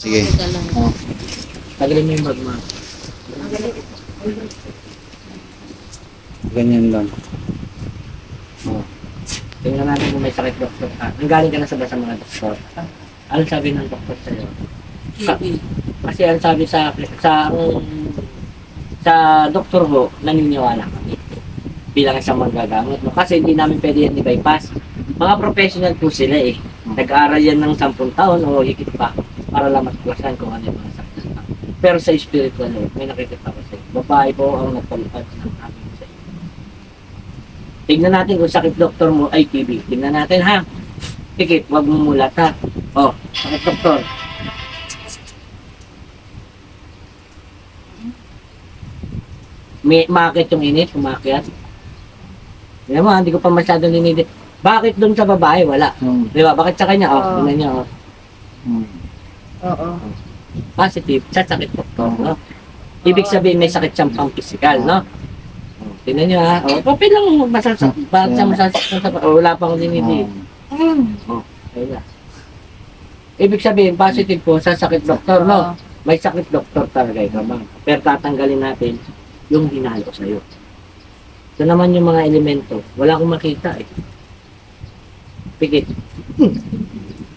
Sige. Oh. Tagalin mo yung bag mo. Ganyan lang. Oh. Tingnan natin kung may sakit doktor ka. Ang galing ka na sa ba sa mga doktor? Ano sabi ng doktor sa'yo? TB. Kasi ang sabi sa sa sa doktor ho, naniniwala kami bilang isang manggagamot. No? Kasi hindi namin pwede yan i-bypass. Mga professional po sila eh. Nag-aaral yan ng 10 taon o higit pa para lang matuklasan kung ano yung mga sakit. na. Pero sa spiritual world, may nakikita ko sa iyo. Babae po ang nagpalipad ng amin sa iyo. Tignan natin kung sakit doktor mo ay TB. Tignan natin ha. Tikit, wag mo mulat ha. Oh, sakit doktor. May makit yung init, umakyat. Alam mo, hindi ko pa masyadong linidit. Bakit doon sa babae, wala? Hmm. Di ba? Bakit sa kanya? Oh, Oo. tingnan niya, oh. Hmm. Oo. Positive, sa sakit doktor, no? Ibig sabihin, may sakit siyang pang physical, no? Tingnan niyo, ha? Oh, papel lang, masasak, bakit siya masasaktan sa oh, wala pang linidit. Hmm. Wala. Ibig sabihin, positive po sa sakit doktor, no? May sakit doktor talaga ikaw, ma'am. Pero tatanggalin natin yung hinalo sa'yo. Ito naman yung mga elemento. Wala akong makita eh. Pikit. Hmm.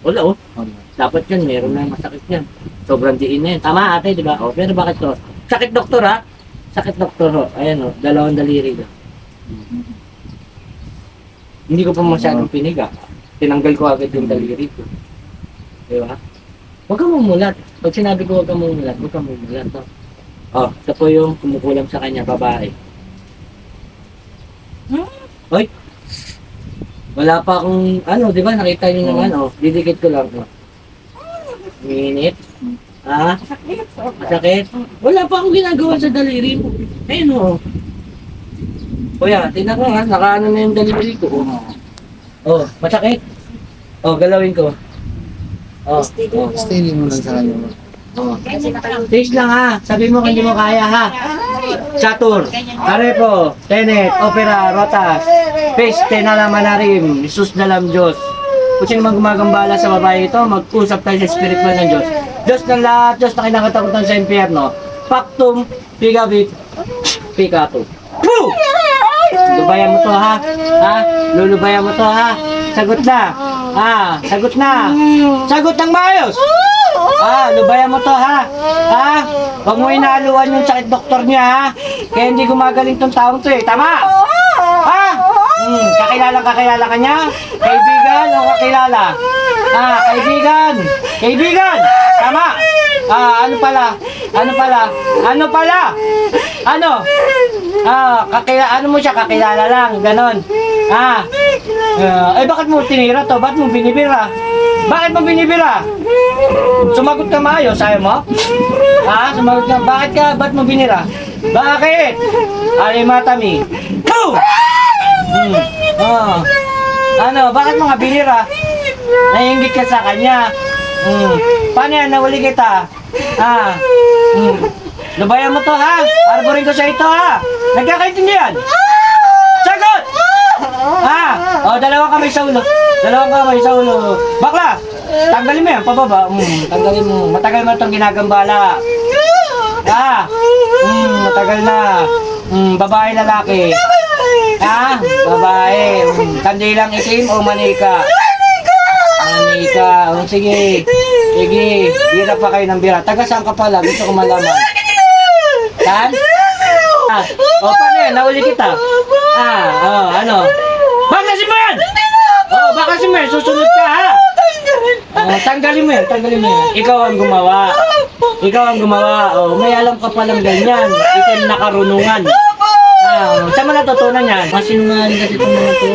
Wala oh. Dapat yun, meron na masakit yan. Sobrang diin na yun. Tama ate, di ba? Oh, pero bakit to? Sakit doktor ha? Sakit doktor ho. Ayan oh, dalawang daliri ko. Hindi ko pa masyadong piniga. Tinanggal ko agad yung daliri ko. Di ba? Huwag kang mumulat. Pag sinabi ko huwag kang mumulat, huwag kang mumulat. No? Oh, ito po yung kumukulam sa kanya, babae. Hoy! Wala pa akong, ano, di ba, nakita niyo naman, oh, didikit ko lang, oh. Minit. Ha? Masakit? Wala pa akong ginagawa sa daliri mo. Ayun, oh. Kuya, tingnan ko ha, nakaano na yung daliri ko, oh. Oh, masakit? Oh, galawin ko. Oh, oh. Steady mo lang sa kanya. Oh. Taste lang ha. Sabi mo kung hindi mo kaya ha. Satur, Arepo, Tenet, Opera, Rotas, Peste na lang manarim, Jesus na lang Diyos. Kung sino man gumagambala sa babae ito, mag-usap tayo sa spiritual ng Diyos. Diyos ng lahat, Diyos na kinakatakutan sa impyerno. Pactum, pigabit, picato. Woo! Lulubayan mo to ha? Ha? Lulubayan mo to ha? Sagot na. Ha? Sagot na. Sagot ng maayos. Ah, lubayan mo to ha. Ha? Huwag mo inaluan yung sakit doktor niya ha. Kaya hindi gumagaling tong taong to eh. Tama? Hmm, kakilala kakilala ka? Kaibigan o kakilala? Ah, kaibigan. Kaibigan. Tama. Ah, ano pala? Ano pala? Ano pala? Ano? Ah, kakila ano mo siya kakilala lang, ganon. Ah. ah, eh bakit mo tinira to? Bakit mo binibira? Bakit mo binibira? Sumagot ka maayos, ayaw mo? Ha? Sumagot ka. Bakit ka? Ba't mo binira? Bakit? Alimatami. Go! Hmm. Oh. Ano? Bakit mo nga binira? Naiingit ka sa kanya. Hmm. Paano yan? Nawali kita. Ah. Hmm. Lubayan mo to ha. Arborin ko sa ito ha. Nagkakaintindihan. Sagot! Ha? O, dalawa kamay sa ulo. Dalawang kamay sa ulo. Bakla! Tanggalin mo yan, pababa. Mm, tanggalin mo. Matagal mo itong ginagambala. Ha? Mm, matagal na. Mm, babae, lalaki. Ha? Babae. Kandilang itim o manika? Manika. O, sige. Sige. Bira pa kayo ng bira. Taga saan ka pala? Gusto ko malaman. Saan? Ah, o, paano yan? Nauli kita. Ah, oh, ano? Bakasin mo yan! Oh, bakasin mo yan. Susunod ka, ha? Oh, tanggalin mo yan, tanggalin mo yan. Ikaw ang gumawa. Ikaw ang gumawa. Oh, may alam ka palang ganyan. Ikaw ang nakarunungan. Ah, saan mo natutunan yan? Masinungaling kasi itong mga to.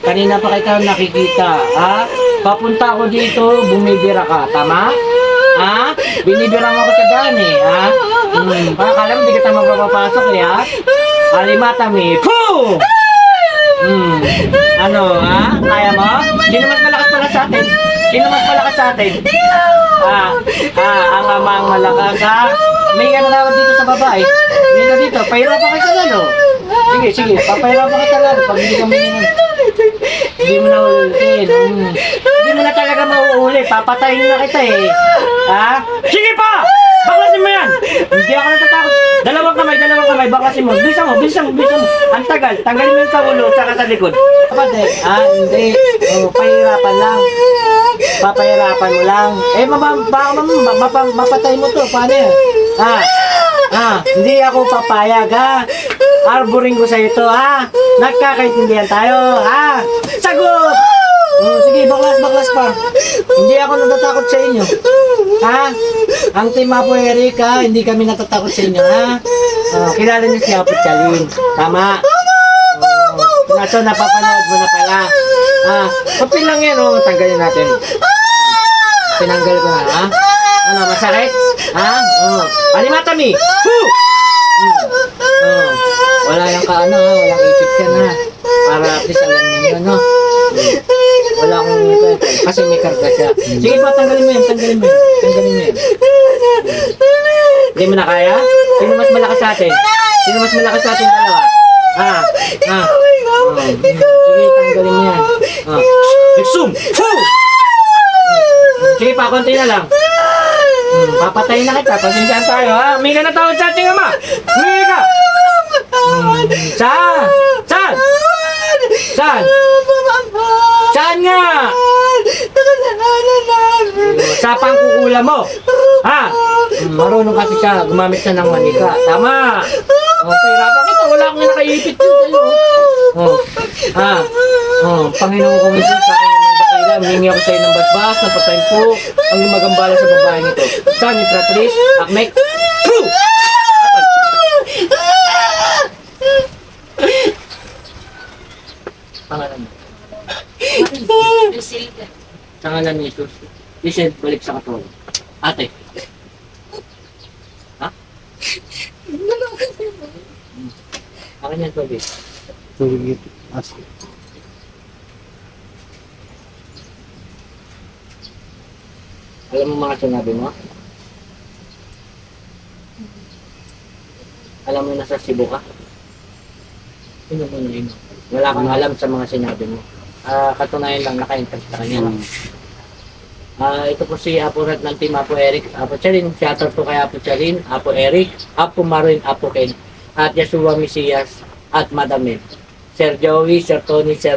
Kanina pa kita nakikita. Ha? Papunta ako dito, bumibira ka. Tama? Ha? Binibira mo ako sa daan eh. Ha? Hmm, baka alam, hindi kita magpapapasok eh, ha? Alimatami. Poo! Hmm. Ano, ha? Kaya mo? Sino mas malakas pala sa atin? Sino mas malakas sa atin? Ah, ah, ang amang malakas, ha? May ano naman dito sa babae. Dito, dito. Pahirapan ka sa lalo. Sige, sige. Papahirapan ka sa lalo. Pag hindi ka minimum. Hindi mo na ulitin. Hmm. Sige, mo na talaga mauuli. Papatayin na kita eh. Ha? Sige pa! Baklasin mo yan! Hindi ako natatakot. Dalawang kamay, dalawang kamay. Baklasin mo. Bilisan mo, bilisan mo, bilisan mo. Ang tagal. Tanggalin mo yung sa ulo, tsaka sa likod. Kapatid, ah, hindi. Oh, pahirapan lang. Papahirapan mo lang. Eh, mama, baka mama, mapa, mapatay mo to. Paano yan? Ah, ah, hindi ako papayag, ha? Arboring ko sa ito, ha? Nagkakaintindihan tayo, ha? Sagot! Oh, sige, baklas, baklas pa. Hindi ako natatakot sa inyo. Ha? Ang team Apo Eric, ha? Hindi kami natatakot sa inyo, ha? Oh, kilala niyo si Apo Chalin. Tama. Oh, naso napapanood mo na pala. Ah, papel lang yan, oh. Tanggalin natin. Tinanggal ko na, ha? Ano, masakit? Ha? Oh. Alimatami! Fu! Hmm. Oh. Wala yung ka, ano, ha? Walang ipit ka na. Para at least alam ninyo, no? Hmm. Wala akong ito. Kasi may karga siya. Sige pa, tanggalin mo yan, tanggalin mo yan. Tanggalin mo yan. Hindi mo na kaya? Sino mas malakas sa atin? Sino mas malakas sa atin dalawa? Ah, ah. Oh. Sige, tanggalin mo yan. Ah. Exum! Fu! Sige pa, konti na lang. Hmm, papatayin na kita. Pasensyahan tayo, ha? May ka na tawad sa ating ama. Ka. Saan? Saan? Saan? Saan nga? Sa pangkukula mo. Ha? Marunong kasi siya. Gumamit na ng manika. Tama. Okay, rapat kita. Wala akong nakaipit yun sa'yo. Oh. Ha? Oh, Panginoon ko minsan sa akin ng dakila. Humingi ako sa'yo ng basbas, ng patayin po. Ang lumagambala sa babaeng ito. Saan ni Patrice? Akmek? Lucilda. Pangalan ni Jesus. Listen, balik sa katawan. Ate. Ha? Akin yan, Toby. Tubig ito. As. Alam mo mga sinabi mo? Alam mo nasa Cebu ka? Sino mo na yun? Wala kang alam sa mga sinabi mo. Ah, katunayan lang naka-interest ka kanya. lang. Ah, ito po si Apo Rat ng team Apo Eric, Apo Chalin, shoutout po kay Apo Chalin, Apo Eric, Apo Marin, Apo Ken, at Yeshua Mesias, at Madam Mel. Sir Joey, Sir Tony, Sir